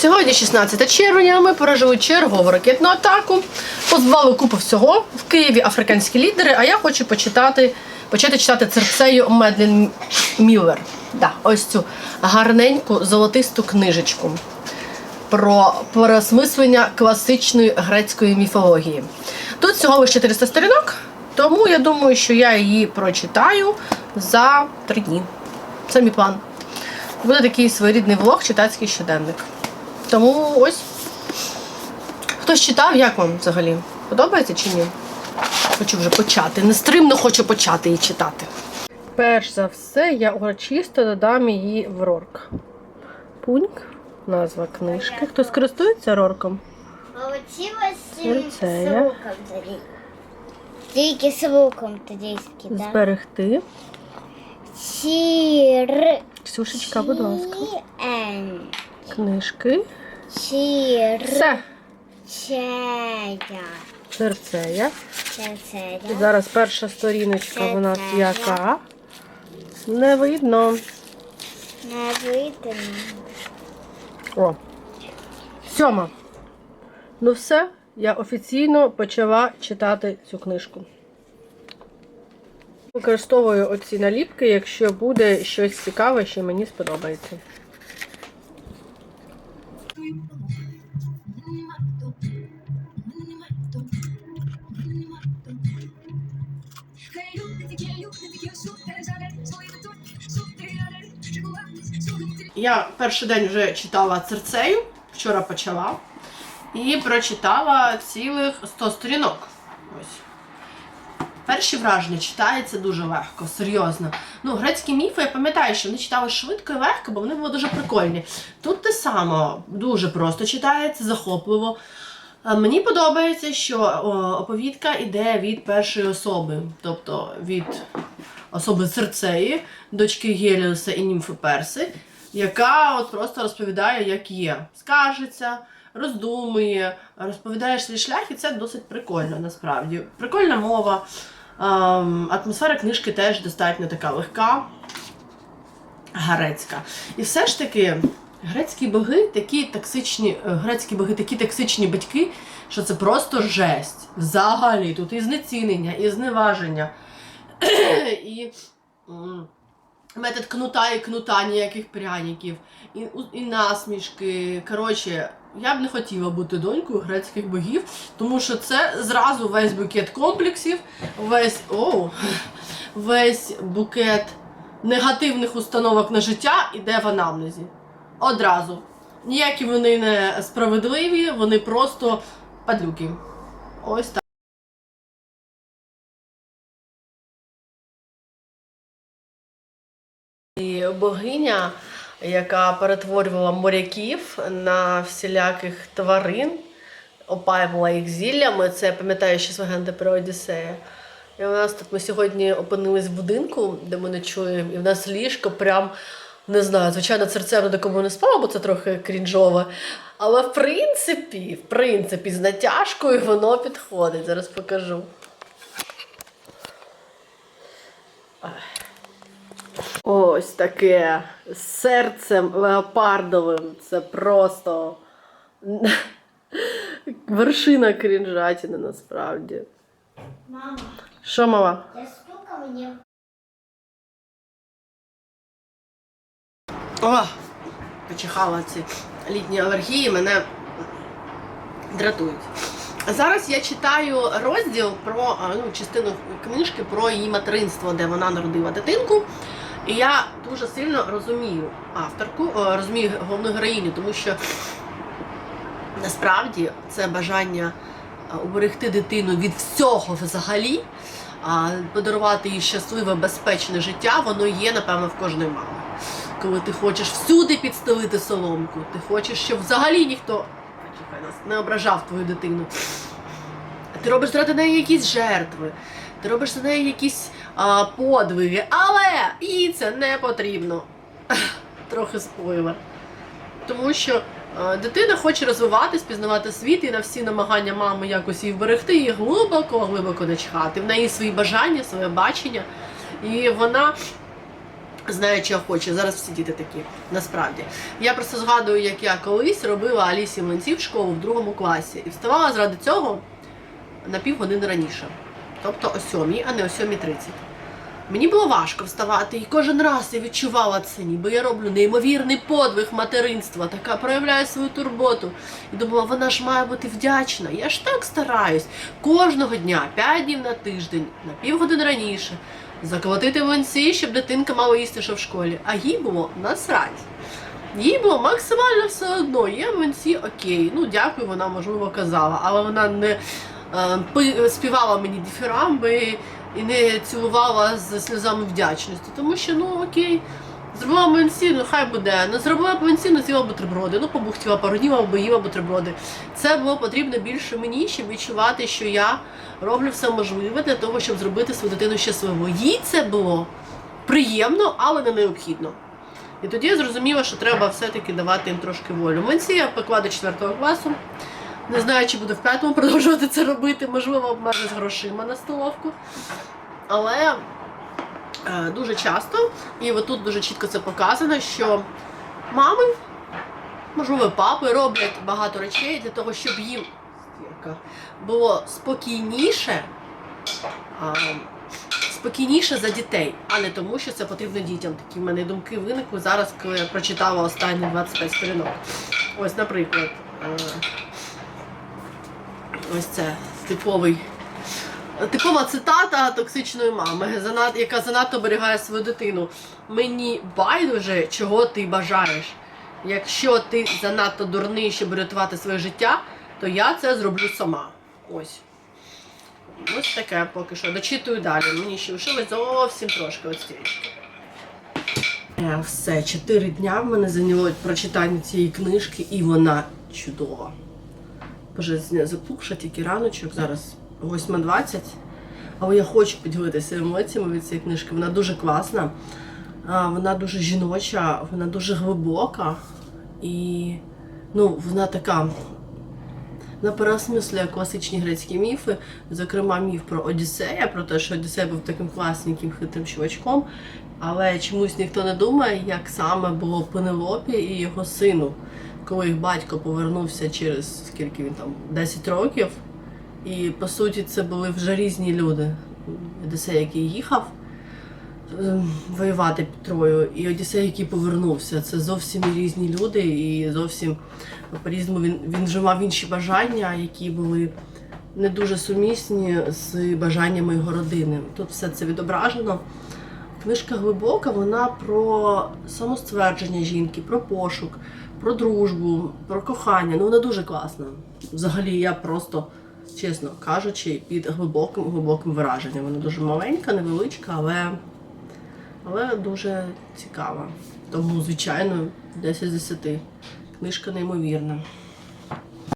Сьогодні 16 червня. Ми пережили чергову ракетну атаку. Позбавили купу всього в Києві африканські лідери. А я хочу почитати, почати читати церцею Медлін Міллер. Да, ось цю гарненьку золотисту книжечку про переосмислення класичної грецької міфології. Тут всього лише 400 сторінок, тому я думаю, що я її прочитаю за три дні. Це мій план. Буде такий своєрідний влог, читацький щоденник. Тому ось. Хтось читав, як вам взагалі? Подобається чи ні? Хочу вже почати. Нестримно хочу почати її читати. Перш за все, я урочисто додам її в рорк. Пуньк, назва книжки. Хтось користується рорком? Получилось Серце, луком тоді. Тільки з луком тоді да? Зберегти. Чір. Ксюшечка, будь ласка. Книжки. Все. Чея. Серцея. Це це, І зараз перша сторіночка у нас яка. Не видно. Не видно. О. Сьома. Ну все, я офіційно почала читати цю книжку. Використовую оці наліпки, якщо буде щось цікаве, що мені сподобається. Я перший день вже читала церцею, вчора почала. І прочитала цілих 100 сторінок. Ось. Перші враження читається дуже легко, серйозно. Ну, грецькі міфи, я пам'ятаю, що вони читали швидко і легко, бо вони були дуже прикольні. Тут те саме дуже просто читається, захопливо. Мені подобається, що оповідка йде від першої особи, тобто від особи Церцеї, дочки Геліуса і німфи Перси, яка от просто розповідає, як є. Скажеться, роздумує, розповідає свій шлях, і це досить прикольно насправді. Прикольна мова. ем, Атмосфера книжки теж достатньо така легка, грецька. І все ж таки. Грецькі боги такі токсичні, е, грецькі боги такі токсичні батьки, що це просто жесть. Взагалі, тут і знецінення, і зневаження, і метод кнута і кнута ніяких пряників, і, і насмішки. Коротше, я б не хотіла бути донькою грецьких богів, тому що це зразу весь букет комплексів, весь оу, весь букет негативних установок на життя іде в анамнезі. Одразу. Ніякі вони не справедливі, вони просто падлюки. Ось так. І богиня, яка перетворювала моряків на всіляких тварин, опаювала їх зіллями. Це я пам'ятаю ще з легенди про Одіссея. І у нас тут ми сьогодні опинились в будинку, де ми ночуємо, і в нас ліжко прям. Не знаю, звичайно, серцем на такому не спала, бо це трохи крінжове. Але в принципі, в принципі, з натяжкою воно підходить. Зараз покажу. Ось таке з серцем леопардовим. Це просто вершина крінжатіни насправді. Мама, Що, мала? я стука мені. О, почихала ці літні алергії, мене дратують. Зараз я читаю розділ про ну, частину книжки про її материнство, де вона народила дитинку. І я дуже сильно розумію авторку, розумію головну героїню, тому що насправді це бажання уберегти дитину від всього взагалі, а, подарувати їй щасливе, безпечне життя, воно є, напевно, в кожної мами коли ти хочеш всюди підстелити соломку, ти хочеш, щоб взагалі ніхто не ображав твою дитину. Ти робиш заради неї якісь жертви, ти робиш за неї якісь а, подвиги, але їй це не потрібно. Трохи спойлер. Тому що а, дитина хоче розвиватись, пізнавати світ, і на всі намагання мами якось її вберегти, її глибоко, глибоко начхати. В неї свої бажання, своє бачення. І вона знає, що хоче. Зараз всі діти такі, насправді. Я просто згадую, як я колись робила Алісі млинці в школу в другому класі і вставала заради цього на півгодини раніше. Тобто о сьомій, а не о 7.30. Мені було важко вставати, і кожен раз я відчувала це, ніби я роблю неймовірний подвиг материнства, така проявляю свою турботу. І думала, вона ж має бути вдячна. Я ж так стараюсь кожного дня, 5 днів на тиждень, на півгодини раніше, заколотити млинці, щоб дитинка мала їсти ще в школі. А їй було насрать. Їй було максимально все одно. Є млинці, окей. Ну дякую, вона можливо казала, але вона не е, співала мені діфірамби і не цілувала з сльозами вдячності. Тому що, ну окей, зробила млинці, ну хай буде. Не зробила млинці, не з'їла бутерброди. Ну, побухтіла пару днів, або їла бутерброди. Це було потрібно більше мені, щоб відчувати, що я роблю все можливе для того, щоб зробити свою дитину щасливою. Їй це було приємно, але не необхідно. І тоді я зрозуміла, що треба все-таки давати їм трошки волю. Млинці я пекла до 4 класу. Не знаю, чи буду в п'ятому продовжувати це робити, можливо, обмежу з грошима на столовку. Але е, дуже часто, і отут дуже чітко це показано, що мами, можливо, папи роблять багато речей для того, щоб їм було спокійніше. А, спокійніше за дітей, а не тому, що це потрібно дітям. Такі в мене думки виникли зараз, коли я прочитала останні 25 сторінок. Ось, наприклад, е, ось це типовий. Типова цитата токсичної мами, яка занадто оберігає свою дитину. Мені байдуже, чого ти бажаєш. Якщо ти занадто дурний, щоб рятувати своє життя, то я це зроблю сама. Ось. Ось таке поки що. Дочитую далі. Мені ще лишилось зовсім трошки стільки. Е, Все, чотири дня в мене зайняло прочитання цієї книжки, і вона чудова. Боже, запухша тільки раночок, зараз 8.20. Але я хочу поділитися емоціями від цієї книжки. Вона дуже класна, вона дуже жіноча, вона дуже глибока і ну, вона така вона переосмислює класичні грецькі міфи, зокрема міф про Одіссея, про те, що Одіссей був таким класненьким хитрим чувачком, але чомусь ніхто не думає, як саме було Пенелопі і його сину, коли їх батько повернувся через скільки він там 10 років. І по суті це були вже різні люди. Одіссей, який їхав ем, воювати під Трою, і Одіссей, який повернувся. Це зовсім різні люди, і зовсім по-різному він, він вже мав інші бажання, які були не дуже сумісні з бажаннями його родини. Тут все це відображено. Книжка глибока, вона про самоствердження жінки, про пошук, про дружбу, про кохання. Ну вона дуже класна. Взагалі, я просто, чесно кажучи, під глибоким глибоким враженням. Вона дуже маленька, невеличка, але, але дуже цікава. Тому, звичайно, 10 з 10. Книжка неймовірна.